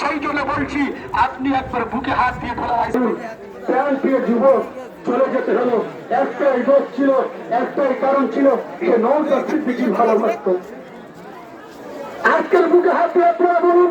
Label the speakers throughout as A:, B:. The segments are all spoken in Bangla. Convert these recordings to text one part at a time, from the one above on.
A: সেই জন্য বলছি, আপনি একবার বুকে হাত দিয়ে যুবক চলে যেতে হলো। একটাই দোষ ছিল, একটাই কারণ ছিল সে নৌকা ভালোবাসত আজকের বুকে হাত দিয়ে আপনারা বলুন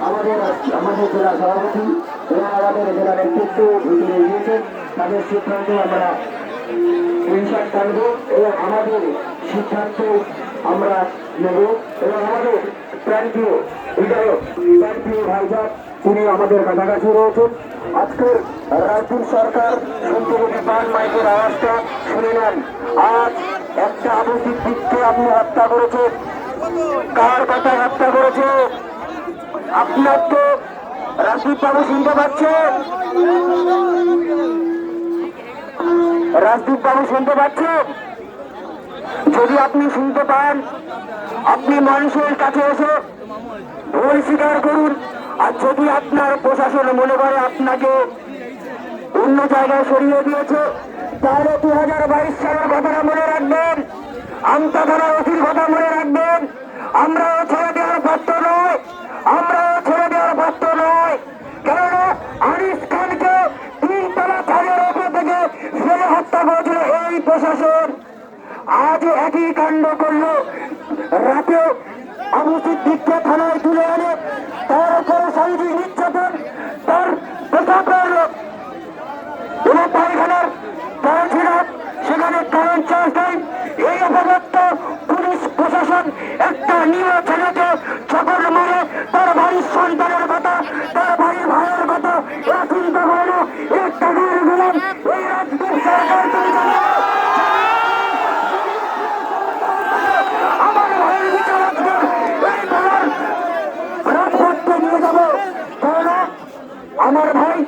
A: আমাদের আমাদের এবং আমাদের তাদের আমরা এবং আমাদের আমরা এবং আমাদের প্রান্তীয় প্রান্তীয় তিনি আমাদের কাছাকাছি রয়েছেন আজকের রাজ্য সরকার সন্তপতি পান মাইকের আওয়াজটা শুনে নেন। আজ একটা আবশ্যিক দিককে আপনি হত্যা করেছেন। কার কথা হত্যা করেছে? আপনার তো রাজদীপ বাবু শুনতে পাচ্ছেন? রাজদীপ বাবু শুনতে পাচ্ছেন? যদি আপনি শুনতে পান, আপনি মানুষের কাছে এসে ভুল স্বীকার করুন। আর যদি আপনার প্রশাসন মনে করে আপনাকে অন্য জায়গায় সরিয়ে দিয়েছে তাহলে দু হাজার বাইশ সালের কথাটা মনে রাখবেন। আমতা থানার ওসির কথা মনে রাখবেন। আমরাও ছেড়ে দেওয়ার পাত্র নয়। আমরাও ছেড়ে দেওয়ার পাত্র নয়। কেননা আনিস খানকে তিনতলা ছাদের ওপর থেকে ফেলে হত্যা করেছিল এই প্রশাসন। আজ একই কাণ্ড করল। রাতে আবু সিদ্দিককে থানায় তুলে আনে তার উপরে শারীরিক নির্যাতন তার নিয়ে ছেলেকে চকর মেরে তার ভাইয়ের সন্তানের কথা তার ভাইয়ের ভাইয়ের কথা এরা চিন্তা করে আমার ভাইয়ের বিচার আজকে নিয়ে যাব। আমার ভাই